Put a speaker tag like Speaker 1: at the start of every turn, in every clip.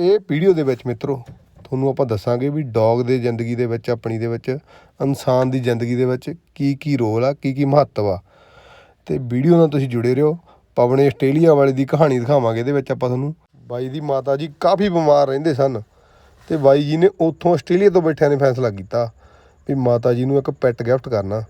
Speaker 1: ਇਹ ਵੀਡੀਓ ਦੇ ਵਿੱਚ ਮਿੱਤਰੋ, ਤੁਹਾਨੂੰ ਆਪਾਂ ਦੱਸਾਂਗੇ ਵੀ ਡੌਗ ਦੇ ਜ਼ਿੰਦਗੀ ਦੇ ਵਿੱਚ, ਆਪਣੀ ਦੇ ਵਿੱਚ, ਇਨਸਾਨ ਦੀ ਜ਼ਿੰਦਗੀ ਦੇ ਵਿੱਚ ਕੀ ਕੀ ਰੋਲ ਆ, ਕੀ ਕੀ ਮਹੱਤਵ ਆ। ਤੇ ਵੀਡੀਓ ਨਾਲ ਤੁਸੀਂ ਜੁੜੇ ਰਹੋ, ਪਵਨ ਆਸਟ੍ਰੇਲੀਆ ਵਾਲੇ ਦੀ ਕਹਾਣੀ ਦਿਖਾਵਾਂਗੇ ਇਹਦੇ ਵਿੱਚ ਆਪਾਂ ਤੁਹਾਨੂੰ। ਬਾਈ ਦੀ ਮਾਤਾ ਜੀ ਕਾਫੀ ਬਿਮਾਰ ਰਹਿੰਦੇ ਸਨ ਤੇ ਬਾਈ ਜੀ ਨੇ ਉੱਥੋਂ ਆਸਟ੍ਰੇਲੀਆ ਤੋਂ ਬੈਠਿਆਂ ਨੇ ਫੈਸਲਾ ਕੀਤਾ ਵੀ ਮਾਤਾ ਜੀ ਨੂੰ ਇੱਕ ਪੈਟ ਗਿਫਟ ਕਰਨਾ।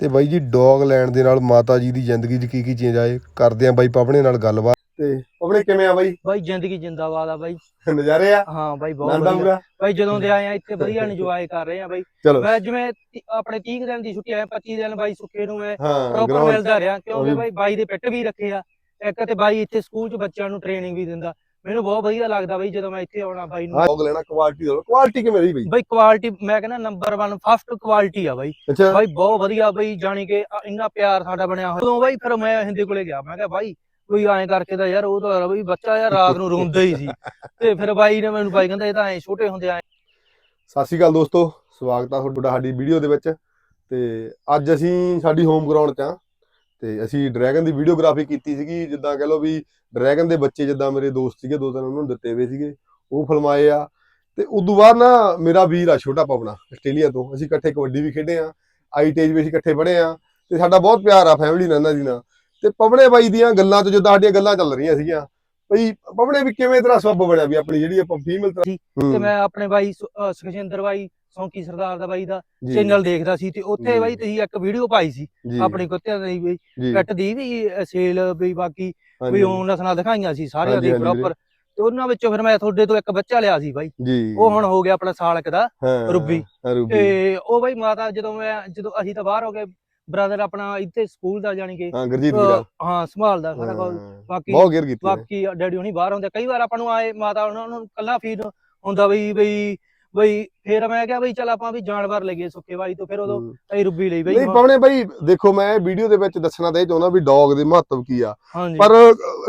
Speaker 1: ਤੇ ਬਾਈ ਜੀ ਡੌਗ ਲੈਣ ਦੇ ਨਾਲ ਮਾਤਾ ਜੀ ਦੀ ਜ਼ਿੰਦਗੀ 'ਚ ਕੀ ਕੀ ਚੇਂਜ ਆਏ? ਕਰਦੇ ਆ ਬਾਈ ਪਵਨੇ ਨਾਲ ਗੱਲਬਾਤ। ਤੇ ਪਵਨੇ ਕਿਵੇਂ ਆ ਬਾਈ?
Speaker 2: ਬਾਈ ਜ਼ਿੰਦਗੀ ਜਿੰਦਾਬਾਦ ਆ ਬਾਈ।
Speaker 1: ਨਜ਼ਾਰੇ ਆ?
Speaker 2: ਹਾਂ ਬਾਈ ਬਹੁਤ ਵਧੀਆ। ਬਾਈ ਜਦੋਂ ਦੇ ਆਏ ਆ ਇੱਥੇ ਵਧੀਆ ਇੰਜੋਏ ਕਰ ਰਹੇ ਆ ਬਾਈ।
Speaker 1: ਚਲੋ।
Speaker 2: ਮੈਂ ਜਿਵੇਂ ਤੀ- ਆਪਣੇ 30 ਕੁ ਦਿਨ ਦੀ ਛੁੱਟੀ ਆਇਆ 25 ਦਿਨ ਬਾਈ ਸੁੱਕੇ ਨੂੰ ਮੈਂ
Speaker 1: ਹਾਂ
Speaker 2: ਪ੍ਰੋਪਰ
Speaker 1: ground-
Speaker 2: ਮਿਲਦਾ ਰਿਹਾ
Speaker 1: ਉਹ
Speaker 2: ਕਿਉਂਕਿ
Speaker 1: ਵੀ-
Speaker 2: ਬਾਈ ਬਾਈ ਦੇ ਪਿੱਟ ਵੀ ਰੱਖੇ ਆ। ਇੱਕ ਤੇ ਬਾਈ ਇੱਥੇ ਸਕੂਲ 'ਚ ਬੱਚਿਆਂ ਨੂੰ ਟ੍ਰੇਨਿੰਗ ਵੀ ਦਿੰਦਾ। ਮੈਨੂੰ ਬਹੁਤ ਵਧੀਆ ਲੱਗਦਾ ਬਾਈ ਜਦੋਂ ਮੈਂ ਇੱਥੇ ਆਉਣਾ ਬਾਈ ਨੂੰ।
Speaker 1: ਡੌਗ ਲੈਣਾ ਕੁਆਲਿਟੀ ਦਾ ਕੁਆਲਿਟੀ ਕਿਵੇਂ ਰਹੀ ਬਾਈ?
Speaker 2: ਬਾਈ ਕੁਆਲਿਟੀ ਮੈਂ ਕਹਿੰਦਾ ਨੰਬਰ 1 ਫਸਟ ਕੁਆਲਿਟੀ ਆ ਬਾਈ।
Speaker 1: ਅੱਛਾ।
Speaker 2: ਬਾਈ ਬਹੁਤ ਵਧੀਆ ਬਾਈ ਜਾਣੀ ਕਿ ਆ ਇੰਨਾ ਪਿਆਰ ਸਾਡਾ ਬਣਿਆ ਹੋਇਆ। ਉਦੋਂ ਬਾਈ ਫਿਰ ਮੈਂ ਹਿੰਦੇ ਕੋਲੇ ਗਿਆ ਮੈਂ ਕਿਹਾ ਬਾਈ ਕੋਈ ਐਂ ਕਰਕੇ ਤਾਂ ਯਾਰ ਉਹ ਤਾਂ ਬਈ ਬੱਚਾ ਯਾਰ ਰਾਤ ਨੂੰ ਰੋਂਦਾ ਹੀ ਸੀ। ਤੇ ਫਿਰ ਬਾਈ ਨੇ ਮੈਨੂੰ ਬਾਈ ਕਹਿੰਦਾ ਇਹ ਤਾਂ ਐ ਛੋਟੇ ਹੁੰਦੇ ਆ
Speaker 1: ਸਤਿ ਸ਼੍ਰੀ ਅਕਾਲ ਦੋਸਤੋ, ਸਵਾਗਤ ਆ ਤੁਹਾਡਾ ਸਾਡੀ ਵੀਡੀਓ ਦੇ ਵਿੱਚ। ਤੇ ਅੱਜ ਅਸੀਂ ਸਾਡੀ ਹੋਮ ਗਰਾਊਂਡ 'ਚ ਆ। ਤੇ ਅਸੀਂ ਡਰੈਗਨ ਦੀ ਵੀਡੀਓਗ੍ਰਾਫੀ ਕੀਤੀ ਸੀਗੀ, ਜਿੱਦਾਂ ਕਹ ਲਓ ਵੀ ਡਰੈਗਨ ਦੇ ਬੱਚੇ ਜਿੱਦਾਂ ਮੇਰੇ ਦੋਸਤ ਸੀਗੇ, ਦੋ ਤਿੰਨ ਉਹਨਾਂ ਨੂੰ ਦਿੱਤੇ ਹੋਏ ਸੀਗੇ। ਉਹ ਫਲਮਾਏ ਆ। ਤੇ ਉਦੋਂ ਬਾਅਦ ਨਾ ਮੇਰਾ ਵੀਰ ਆ ਛੋਟਾ ਪਵਨਾ ਆਸਟ੍ਰੇਲੀਆ ਤੋਂ। ਅਸੀਂ ਇਕੱਠੇ ਕਬੱਡੀ ਵੀ ਖੇਡੇ ਆ। ਆਈਟੇਜ ਵੀ ਅਸੀਂ ਇਕੱਠੇ ਪੜ੍ਹੇ ਆ। ਤੇ ਸਾਡਾ ਬਹੁਤ ਪਿਆਰ ਆ ਫੈਮਿਲੀ ਨਾਲ ਇਹਨਾਂ ਦੀ ਨਾਲ। ਤੇ ਪਵਨੇ ਬਾਈ ਦੀਆਂ ਗੱਲਾਂ ਤੋਂ ਜਿੱਦਾਂ ਸਾਡੀਆਂ ਗੱਲਾਂ ਚੱਲ ਰਹੀਆਂ ਸੀਗੀਆਂ ਭਈ ਪਵਨੇ ਵੀ ਕਿਵੇਂ ਤੇਰਾ ਸਬਬ ਬਣਿਆ ਵੀ ਆਪਣੀ ਜਿਹੜੀ ਆਪਾਂ ਫੀਮੇਲ
Speaker 2: ਤੇ ਮੈਂ ਆਪਣੇ ਬਾਈ ਸੁਖਜਿੰਦਰ ਬਾਈ ਸੌਂਕੀ ਸਰਦਾਰ ਦਾ ਬਾਈ ਦਾ ਚੈਨਲ ਦੇਖਦਾ ਸੀ ਤੇ ਉੱਥੇ। ਬਾਈ ਤੁਸੀਂ ਇੱਕ ਵੀਡੀਓ ਪਾਈ ਸੀ ਆਪਣੀ ਕੁੱਤਿਆਂ ਦੀ
Speaker 1: ਜੀ।
Speaker 2: ਪੈਟ ਦੀ ਵੀ ਸੇਲ ਵੀ ਬਾਕੀ ਵੀ ਉਹ ਨਸਲਾਂ ਦਿਖਾਈਆਂ ਸੀ ਸਾਰਿਆਂ ਦੀ। ਪ੍ਰੋਪਰ ਤੇ ਉਹਨਾਂ ਵਿੱਚੋਂ ਫਿਰ ਮੈਂ ਤੁਹਾਡੇ ਤੋਂ ਇੱਕ ਬੱਚਾ ਲਿਆ ਸੀ ਬਾਈ। ਉਹ ਹੁਣ ਹੋ ਗਿਆ ਆਪਣਾ ਸਾਲ ਕੁ ਦਾ ਰੂਬੀ। ਤੇ ਉਹ ਬਾਈ ਮਾਤਾ ਜਦੋਂ ਮੈਂ ਜਦੋਂ ਅਸੀਂ ਤਾਂ ਬਾਹਰ ਹੋ ਗਏ ਬ੍ਰਦਰ ਆਪਣਾ ਇੱਥੇ ਸਕੂਲ ਦਾ ਜਾਣੀ ਕਿ
Speaker 1: ਹਾਂ ਗੁਰਜੀਤ ਵੀਰਾ
Speaker 2: ਹਾਂ ਸੰਭਾਲਦਾ ਸਾਰਾ ਕੁਝ ਬਾਕੀ
Speaker 1: ਬਹੁਤ ਗੇਰ ਕੀਤੀ।
Speaker 2: ਬਾਕੀ ਡੈਡੀ ਹੁਣੀ ਬਾਹਰ ਹੁੰਦੇ ਕਈ ਵਾਰ ਆਪਾਂ ਨੂੰ ਆਏ ਮਾਤਾ ਉਹਨਾਂ ਨੂੰ ਕੱਲਾ ਫੀਲ ਹੁੰਦਾ ਬਈ ਬਈ ਬਈ ਫੇਰ ਮੈਂ ਕਿਹਾ ਬਈ ਚਲ ਆਪਾਂ ਵੀ ਜਾਨਵਰ ਲਈਏ ਸੁੱਕੇ ਬਾਈ ਤੋਂ ਫਿਰ ਉਦੋਂ। ਅਸੀਂ ਰੁੱਬੀ ਲਈ ਬਈ
Speaker 1: ਨਹੀਂ ਪਾਉਣੇ ਬਾਈ ਦੇਖੋ ਮੈਂ ਵੀਡੀਓ ਦੇ ਵਿੱਚ ਦੱਸਣਾ ਤੇ ਇਹ ਚਾਹੁੰਦਾ ਵੀ ਡੌਗ ਦੇ ਮਹੱਤਵ ਕੀ ਆ। ਪਰ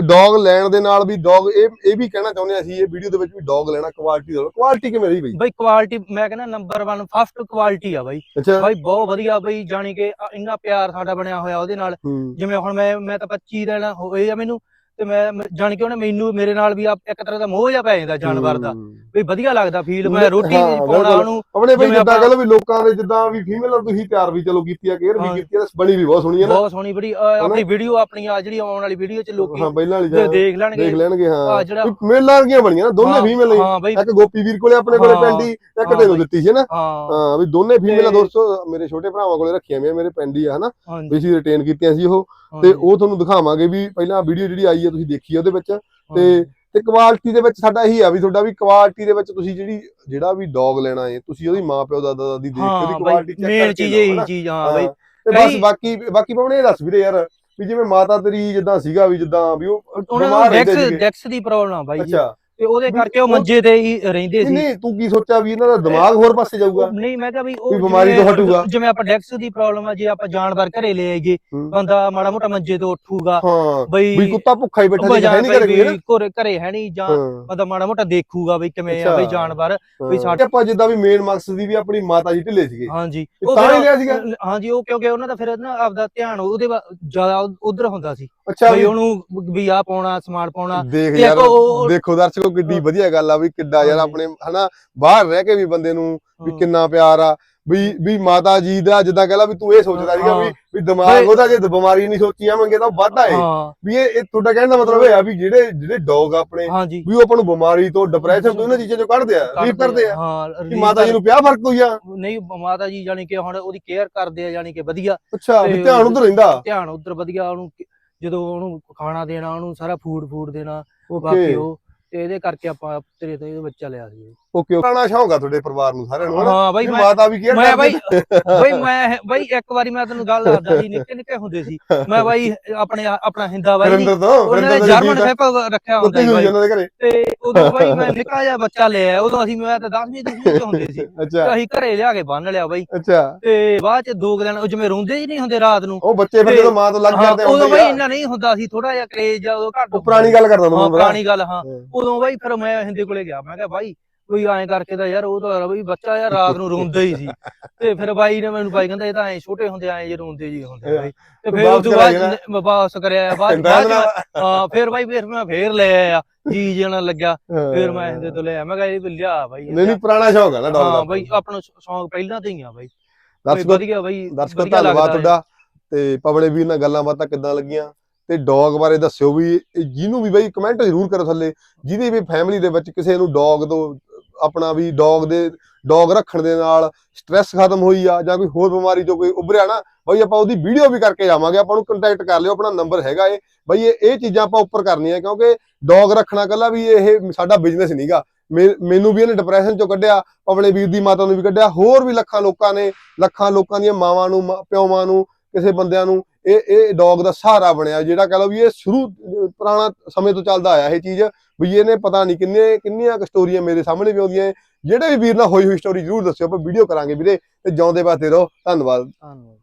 Speaker 1: ਡੌਗ ਲੈਣ ਦੇ ਨਾਲ ਵੀ ਡੌਗ ਇਹ ਇਹ ਵੀ ਕਹਿਣਾ ਚਾਹੁੰਦੇ ਅਸੀਂ ਇਹ ਵੀਡੀਓ ਦੇ ਵਿੱਚ ਵੀ ਡੌਗ ਲੈਣਾ ਕੁਆਲਿਟੀ ਦਾ ਕੁਆਲਿਟੀ ਕਿਵੇਂ ਰਹੀ ਬਾਈ?
Speaker 2: ਬਈ ਕੁਆਲਿਟੀ ਮੈਂ ਕਹਿੰਦਾ ਨੰਬਰ 1 ਫਸਟ ਕੁਆਲਿਟੀ ਆ ਬਾਈ। ਬਾਈ ਬਹੁਤ ਵਧੀਆ ਬਈ ਜਾਣੀ ਕਿ ਇੰਨਾ ਪਿਆਰ ਸਾਡਾ ਬਣਿਆ ਹੋਇਆ ਉਹਦੇ ਨਾਲ। ਜਿਵੇਂ ਹੁਣ ਮੈਂ ਮੈਂ ਤਾਂ 25 ਦਿਨ ਹੋਏ ਆ ਮੈਨੂੰ। ਤੇ ਮੈਂ ਜਾਣੀ ਕਿ ਉਹਨੇ ਮੈਨੂੰ ਮੇਰੇ ਨਾਲ ਵੀ ਆ- ਇੱਕ ਤਰ੍ਹਾਂ ਦਾ ਮੋਹ ਜਿਹਾ ਪੈ ਜਾਂਦਾ ਜਾਨਵਰ ਦਾ। ਵੀ ਵਧੀਆ ਲੱਗਦਾ ਫੀਲ ਮੈਂ ਰੋਟੀ ਵੀ ਪਾਉਣਾ
Speaker 1: ਬਿਲਕੁਲ।
Speaker 2: ਉਹਨੂੰ
Speaker 1: ਆਪਣੇ ਬਾਈ
Speaker 2: ਜਿਵੇਂ
Speaker 1: ਜਿੱਦਾਂ
Speaker 2: ਆਪਾਂ-
Speaker 1: ਕਹ ਲਓ ਵੀ ਲੋਕਾਂ ਦੇ ਜਿੱਦਾਂ ਵੀ ਫੀਮੇਲ ਤੁਸੀਂ ਪਿਆਰ ਵੀ ਚਲੋ ਕੀਤੀ ਆ ਕੇਅਰ ਵੀ। ਕੀਤੀ ਆ ਬਣੀ ਵੀ ਬਹੁਤ ਸੋਹਣੀ ਹੈ ਨਾ।
Speaker 2: ਬਹੁਤ ਸੋਹਣੀ ਬੜੀ ਅਹ, ਆਪਣੀ ਵੀਡੀਓ ਆਪਣੀ ਆ ਜਿਹੜੀ ਆਉਣ ਵਾਲੀ ਵੀਡੀਓ ਚ ਲੋਕੀ
Speaker 1: ਹਾਂ ਪਹਿਲਾਂ ਵਾਲੀ
Speaker 2: ਦੇ-
Speaker 1: ਜਾਂ
Speaker 2: ਦੇਖ ਲੈਣਗੇ।
Speaker 1: ਦੇਖ ਲੈਣਗੇ ਹਾਂ।
Speaker 2: ਆ ਜਿਹੜਾ
Speaker 1: ਵੀ ਮੇਲਾਂ ਵਰਗੀਆਂ ਬਣੀਆਂ ਨਾ ਦੋਨੇ
Speaker 2: ਹਾਂ,
Speaker 1: ਫੀਮੇਲ
Speaker 2: ਹਾਂ। ਬਈ
Speaker 1: ਇੱਕ ਗੋਪੀ ਵੀਰ ਕੋਲੇ ਆਪਣੇ ਕੋਲੇ
Speaker 2: ਹਾਂ,
Speaker 1: ਪੈਂਦੀ ਇੱਕ
Speaker 2: ਹਾਂ
Speaker 1: ਤੈਨੂੰ
Speaker 2: ਬਈ।
Speaker 1: ਦਿੱਤੀ ਸੀ ਨਾ
Speaker 2: ਹਾਂ।
Speaker 1: ਹਾਂ ਵੀ ਦੋਨੇ ਫੀਮੇਲ
Speaker 2: ਤੇ-
Speaker 1: ਦੋਸਤੋ ਮੇਰੇ ਛੋਟੇ ਭਰਾਵਾਂ ਕੋਲੇ ਰੱਖੀਆਂ ਹੋਈਆਂ ਮੇਰੇ ਪੈਂਡੀ ਆ ਹਨਾ?
Speaker 2: ਹਾਂਜੀ।
Speaker 1: ਵੀ ਅਸੀਂ ਰਿਟੇਨ ਕੀਤੀਆਂ ਸੀ ਉਹ। ਤੇ ਉਹ ਤੁਹਾਨੂੰ ਦਿਖਾਵਾਂਗੇ ਵੀ ਪਹਿਲਾਂ ਵੀਡੀਓ ਜਿਹੜੀ ਆਈ ਹੈ ਤੁਸੀਂ ਦੇਖੀ ਉਹਦੇ ਵਿੱਚ ਤੇ। ਤੇ ਕੁਆਲਿਟੀ ਦੇ ਵਿੱਚ ਸਾਡਾ ਇਹੀ ਆ ਵੀ ਤੁਹਾਡਾ ਵੀ ਕੁਆਲਿਟੀ ਦੇ ਵਿੱਚ ਤੁਸੀਂ ਜਿਹੜੀ ਜਿਹੜਾ ਵੀ ਡੌਗ ਲੈਣਾ ਹੈ ਤੁਸੀਂ ਉਹਦੀ ਮਾਂ ਪਿਓ ਦਾਦਾ ਦਾਦੀ ਦੇਖ ਕੇ ਉਹਦੀ ਕੁਆਲਿਟੀ ਚੈੱਕ ਕਰਕੇ
Speaker 2: ਚੀਜ਼ ਇਹੀ? ਚੀਜ਼ ਹਾਂ ਬਈ
Speaker 1: ਤੇ ਬਸ ਬਾਕੀ ਬਾਕੀ ਪਾਉਣੇ ਇਹ ਦੱਸ ਵੀਰੇ ਯਾਰ ਵੀ ਜਿਵੇਂ ਮਾਤਾ ਤੇਰੀ ਜਿੱਦਾਂ ਸੀਗਾ ਵੀ ਜਿੱਦਾਂ ਵੀ ਉਹ
Speaker 2: ਉਹਨਾਂ ਨੂੰ। ਡੈਕਸ ਦੀ ਪ੍ਰੋਬਲਮ ਆ ਬਾਈ ਜੀ
Speaker 1: ਅੱਛਾ
Speaker 2: ਤੇ ਉਹਦੇ ਕਰਕੇ ਉਹ
Speaker 1: ਉਹ-
Speaker 2: ਮੰਜੇ ਤੇ ਹੀ ਰਹਿੰਦੇ ਸੀ।
Speaker 1: ਨਹੀਂ ਤੂੰ ਕੀ ਸੋਚਿਆ ਵੀ ਇਹਨਾਂ ਦਾ ਦਿਮਾਗ ਹੋਰ ਪਾਸੇ ਜਾਊਗਾ?
Speaker 2: ਨਹੀਂ ਮੈਂ ਕਿਹਾ ਵੀ ਉਹ
Speaker 1: ਬਿਮਾਰੀ ਤੋਂ ਹਟੂਗਾ।
Speaker 2: ਜਿਵੇਂ ਆਪਾਂ ਡੈਕਸ ਦੀ ਪ੍ਰੋਬਲਮ ਆ ਜੇ ਆਪਾਂ ਜਾਨਵਰ ਘਰੇ ਲੈ ਆਈਏ। ਬੰਦਾ ਮਾੜਾ ਮੋਟਾ ਮੰਜੇ ਤੋਂ ਉੱਠੂਗਾ
Speaker 1: ਹਾਂ
Speaker 2: ਬਈ
Speaker 1: ਵੀ ਕੁੱਤਾ ਭੁੱਖਾ ਹੀ ਬੈਠਾ
Speaker 2: ਬਈ
Speaker 1: ਸੀ ਹੈ ਨਹੀਂ
Speaker 2: ਜਾਨਵਰ
Speaker 1: ਕਰੇ ਨਾ
Speaker 2: ਵੀ ਘਰੇ ਘਰੇ ਹੈ ਨਹੀਂ ਜਾਂ ਬੰਦਾ ਮਾੜਾ ਮੋਟਾ ਦੇਖੂਗਾ ਬਈ ਕਿਵੇਂ ਆ। ਬਈ ਜਾਨਵਰ ਵੀ
Speaker 1: ਹਾਂ।
Speaker 2: ਸਾਡੇ-
Speaker 1: ਆਪਾਂ ਜਿੱਦਾਂ ਵੀ ਮੇਨ ਮਕਸਦ ਦੀ ਵੀ ਆਪਣੀ ਮਾਤਾ ਜੀ ਢਿੱਲੇ ਸੀਗੇ।
Speaker 2: ਹਾਂਜੀ।
Speaker 1: ਇਹ ਤਾਂ ਹੀ ਲਿਆ ਸੀਗਾ।
Speaker 2: ਹਾਂਜੀ ਉਹ ਕਿਉਂਕਿ ਉਹਨਾਂ ਦਾ ਫਿਰ ਨਾ ਆਪਦਾ ਧਿਆਨ ਉਹਦੇ ਜ਼ਿਆਦਾ ਉਧਰ ਹੁੰਦਾ ਸੀ। ਬਈ ਉਹਨੂੰ ਵੀ ਆ ਪਾਉਣਾ ਸਮਾਨ ਪਾਉਣਾ।
Speaker 1: ਦੇਖ
Speaker 2: ਉਹ-
Speaker 1: ਦੇਖੋ ਕਿੱਡੀ। ਵਧੀਆ ਗੱਲ ਆ ਵੀ ਕਿੱਡਾ ਯਾਰ। ਆਪਣੇ ਹਨਾ ਬਾਹਰ ਰਹਿ ਕੇ ਵੀ ਬੰਦੇ ਨੂੰ ਵੀ। ਕਿੰਨਾ ਪਿਆਰ ਆ ਵੀ ਵੀ ਮਾਤਾ ਜੀ ਦਾ ਜਿੱਦਾਂ ਕਹਿੰਦਾ ਵੀ ਤੂੰ ਇਹ ਸੋਚਦਾ ਸੀਗਾ ਵੀ। ਵੀ ਦਿਮਾਗ ਉਹਦਾ ਜੇ ਬਿਮਾਰੀ ਨਹੀਂ ਸੋਚੀਆਂ ਮੰਗੇ ਤਾਂ ਵੱਧਦਾ ਏ ਵੀ ਇਹ ਇਹ ਤੁਹਾਡਾ ਕਹਿਣ ਦਾ ਮਤਲਬ ਇਹ ਆ ਵੀ ਜਿਹੜੇ ਜਿਹੜੇ ਡੌਗ ਆਪਣੇ ਵੀ ਉਹ ਆਪਾਂ ਨੂੰ ਬਿਮਾਰੀ ਤੋਂ ਡਿਪਰੈਸ਼ਨ ਤੋਂ ਇਹਨਾਂ ਚੀਜ਼ਾਂ ਚੋਂ ਕੱਢਦੇ ਆ ਰੀਪ ਕਰਦੇ ਆ।
Speaker 2: ਹਾਂ
Speaker 1: ਕਿ ਮਾਤਾ ਜੀ ਨੂੰ ਪਿਆ ਫ਼ਰਕ ਹੋਈ ਆ?
Speaker 2: ਨਹੀਂ ਮਾਤਾ ਜੀ ਜਾਨੀ ਕਿ ਹੁਣ ਉਹਦੀ ਕੇਅਰ ਕਰਦੇ ਆ ਜਾਨੀ ਕਿ ਵਧੀਆ।
Speaker 1: ਅੱਛਾ ਵੀ ਧਿਆਨ ਉਧਰ ਰਹਿੰਦਾ।
Speaker 2: ਧਿਆਨ ਉਧਰ ਵਧੀਆ ਉਹਨੂੰ ਜਦੋਂ ਉਹਨੂੰ ਖਾਣਾ ਦੇਣਾ ਉਹਨੂੰ ਸਾਰਾ ਫੂਡ ਫੂਡ ਦੇਣਾ ਬਾਕੀ ਉਹ ਤੇ ਇਹਦੇ ਕਰਕੇ ਆਪਾਂ ਤੇਰੇ ਤੋਂ ਇਹ ਬੱਚਾ ਲਿਆ ਸੀ।
Speaker 1: ਓਕੇ ਪੁਰਾਣਾ ਸ਼ੌਂਕ ਆ ਤੁਹਾਡੇ ਪਰਿਵਾਰ ਨੂੰ ਸਾਰਿਆਂ ਨੂੰ
Speaker 2: ਹਾਂ ਬਾਈ ਮੈਂ
Speaker 1: ਮਾਤਾ ਵੀ ਕੇਅਰ
Speaker 2: ਮੈਂ ਬਾਈ ਬਾਈ ਮੈਂ ਬਾਈ ਇੱਕ ਵਾਰੀ ਮੈਂ ਤੈਨੂੰ ਗੱਲ ਦੱਸਦਾ ਸੀ ਨਿੱਕੇ ਨਿੱਕੇ ਹੁੰਦੇ ਸੀ। ਮੈਂ ਬਾਈ ਆਪਣੇ ਆਪਣਾ ਹਿੰਦਾ ਬਾਈ
Speaker 1: ਵਰਿੰਦਰ ਤੋਂ
Speaker 2: ਉਹਨਾਂ ਜਰਮਨ ਸ਼ੈਫਰਡ ਰੱਖਿਆ ਹੁੰਦਾ ਸੀ
Speaker 1: ਹੋਈ
Speaker 2: ਬਾਈ।
Speaker 1: ਉਹਨਾਂ ਦੇ ਘਰੇ।
Speaker 2: ਤੇ ਉਦੋਂ ਬਾਈ ਮੈਂ ਨਿੱਕਾ ਜਿਹਾ ਬੱਚਾ ਲਿਆ ਉਦੋਂ ਅਸੀਂ ਮੈਂ ਤਾਂ 10ਵੀਂ ਦਸਵੀਂ ਚ ਹੁੰਦੇ ਸੀ।
Speaker 1: ਅੱਛਾ।
Speaker 2: ਅਸੀਂ ਘਰੇ ਲਿਆ ਕੇ ਬੰਨ ਲਿਆ ਬਾਈ।
Speaker 1: ਅੱਛਾ।
Speaker 2: ਤੇ ਬਾਅਦ ਚ ਦੋ ਦਿਨ ਉਹ ਜਿਵੇਂ ਰੋਂਦੇ ਹੀ ਨਹੀਂ ਹੁੰਦੇ ਰਾਤ ਨੂੰ।
Speaker 1: ਉਹ ਬੱਚੇ ਫਿਰ ਜਦੋਂ ਮਾਂ ਤੋਂ ਲੱਗ ਜਾਂਦੇ
Speaker 2: ਉਦੋਂ ਬਾਈ ਇੰਨਾ ਨਹੀਂ ਹੁੰਦਾ ਸੀ ਥੋੜਾ ਜਿਹਾ ਕਰੇਜ ਜਾਂ ਉਦੋਂ ਘੱਟ
Speaker 1: ਪੁਰਾਣੀ ਗੱਲ ਕਰਦਾ ਤੁਹਾਨੂੰ
Speaker 2: ਪੁਰਾਣੀ ਗੱਲ ਹਾਂ। ਉਦੋਂ ਬਾਈ ਫਿਰ ਮੈਂ ਹਿੰਦੇ ਕੋਲੇ ਗਿਆ ਮੈਂ ਕਿਹਾ ਬਾਈ ਕੋਈ ਐਂ ਕਰਕੇ ਤਾਂ ਯਾਰ ਉਹ ਤਾਂ ਬਈ ਬੱਚਾ ਯਾਰ ਰਾਤ ਨੂੰ ਰੋਂਦਾ ਹੀ ਸੀ। ਤੇ ਫਿਰ ਬਾਈ ਨੇ ਮੈਨੂੰ ਬਾਈ ਕਹਿੰਦਾ ਇਹ ਤਾਂ ਐਂ ਛੋਟੇ ਹੁੰਦੇ ਐਂ ਜੇ ਰੋਂਦੇ ਜੀ ਹੁੰਦੇ ਬਾਈ। ਤੇ ਫਿਰ ਉਸ ਤੋਂ ਬਾਅਦ ਵਾਪਸ ਕਰਿਆ ਬਾਅਦ ਬਾਅਦ ਹਾਂ ਫਿਰ ਬਾਈ ਫਿਰ ਮੈਂ ਫੇਰ ਲੈ ਆਇਆ ਜੀ ਜਣਾ ਲੱਗਿਆ। ਫਿਰ ਮੈਂ ਇਹਦੇ ਤੋਂ ਲਿਆ ਮੈਂ ਕਿਹਾ ਇਹ ਲਿਆ ਬਾਈ।
Speaker 1: ਨਹੀਂ ਨਹੀਂ ਪੁਰਾਣਾ ਸ਼ੌਕ ਹੈ ਨਾ ਡੌਗ ਦਾ
Speaker 2: ਹਾਂ ਬਾਈ ਆਪਣਾ ਸ਼ੌਂਕ ਪਹਿਲਾਂ ਤੋਂ ਹੀ ਆ ਬਾਈ।
Speaker 1: ਦਰਸ਼ਕੋ
Speaker 2: ਵਧੀਆ ਬਾਈ
Speaker 1: ਦਰਸ਼ਕੋ ਧੰਨਵਾਦ ਤੁਹਾਡਾ। ਤੇ ਪਵਲੇ ਵੀਰ ਨਾਲ ਗੱਲਾਂ ਬਾਤਾਂ ਕਿੱਦਾਂ ਲੱਗੀਆਂ? ਤੇ ਡੌਗ ਬਾਰੇ ਦੱਸਿਓ ਵੀ ਜਿਹਨੂੰ ਵੀ ਬਈ ਕਮੈਂਟ ਜ਼ਰੂਰ ਕਰੋ ਥੱਲੇ, ਜਿਹਦੀ ਵੀ ਫੈਮਿਲੀ ਦੇ ਵਿੱਚ ਕਿਸੇ ਨੂੰ ਡੌਗ ਤੋਂ ਆਪਣਾ ਵੀ ਡੌਗ ਦੇ ਡੌਗ ਰੱਖਣ ਦੇ ਨਾਲ ਸਟ੍ਰੈਸ ਖਤਮ ਹੋਈ ਆ ਜਾਂ ਕੋਈ ਹੋਰ ਬਿਮਾਰੀ ਜੋ ਕੋਈ ਉਭਰਿਆ ਨਾ, ਬਈ ਆਪਾਂ ਉਹਦੀ ਵੀਡੀਓ ਵੀ ਕਰਕੇ ਜਾਵਾਂਗੇ, ਆਪਾਂ ਨੂੰ ਕੰਟੈਕਟ ਕਰ ਲਿਓ, ਆਪਣਾ ਨੰਬਰ ਹੈਗਾ ਏ ਬਈ ਇਹ ਇਹ ਚੀਜ਼ਾਂ ਆਪਾਂ ਉੱਪਰ ਕਰਨੀਆਂ, ਕਿਉਂਕਿ ਡੌਗ ਰੱਖਣਾ ਕੱਲਾ ਵੀ ਇਹ ਸਾਡਾ ਬਿਜ਼ਨਸ ਨਹੀਂਗਾ। ਮੈਨੂੰ ਵੀ ਇਹਨੇ ਡਿਪਰੈਸ਼ਨ ਚੋਂ ਕੱਢਿਆ ਪਵਲੇ ਵੀਰ ਦੀ ਮਾਤਾ ਨੂੰ ਵੀ ਕੱਢਿਆ, ਹੋਰ ਵੀ ਲੱਖਾਂ ਲੋਕਾਂ ਨੇ, ਲੱਖਾਂ ਲੋਕਾਂ ਦੀਆਂ ਮਾਵਾਂ ਨੂੰ, ਮਾਂ- ਪਿਓਾਂ ਨੂੰ, ਕਿਸੇ ਬੰਦਿਆਂ ਨੂੰ ਇਹ ਇਹ ਡੌਗ ਦਾ ਸਹਾਰਾ ਬਣਿਆ, ਜਿਹੜਾ ਕਹ ਲਓ ਵੀ ਇਹ ਸ਼ੁਰੂ, ਪੁਰਾਣਾ ਸਮੇਂ ਤੋਂ ਚੱਲਦਾ ਆਇਆ ਇਹ ਚੀਜ਼, ਵੀ ਇਹਨੇ ਪਤਾ ਨਹੀਂ ਕਿੰਨੇ, ਕਿੰਨੀਆਂ ਕੁ ਸਟੋਰੀਆਂ ਮੇਰੇ ਸਾਹਮਣੇ ਵੀ ਆਉਂਦੀਆਂ ਏ। ਜਿਹੜੇ ਵੀ ਵੀਰ ਨਾਲ ਹੋਈ ਹੋਈ ਸਟੋਰੀ ਜ਼ਰੂਰ ਦੱਸਿਓ, ਆਪਾਂ ਵੀਡੀਓ ਕਰਾਂਗੇ ਵੀਰੇ, ਤੇ ਜਿਉਂਦੇ ਵਾਸਤੇ ਰਹੋ। ਧੰਨਵਾਦ।
Speaker 2: ਧੰਨਵਾਦ।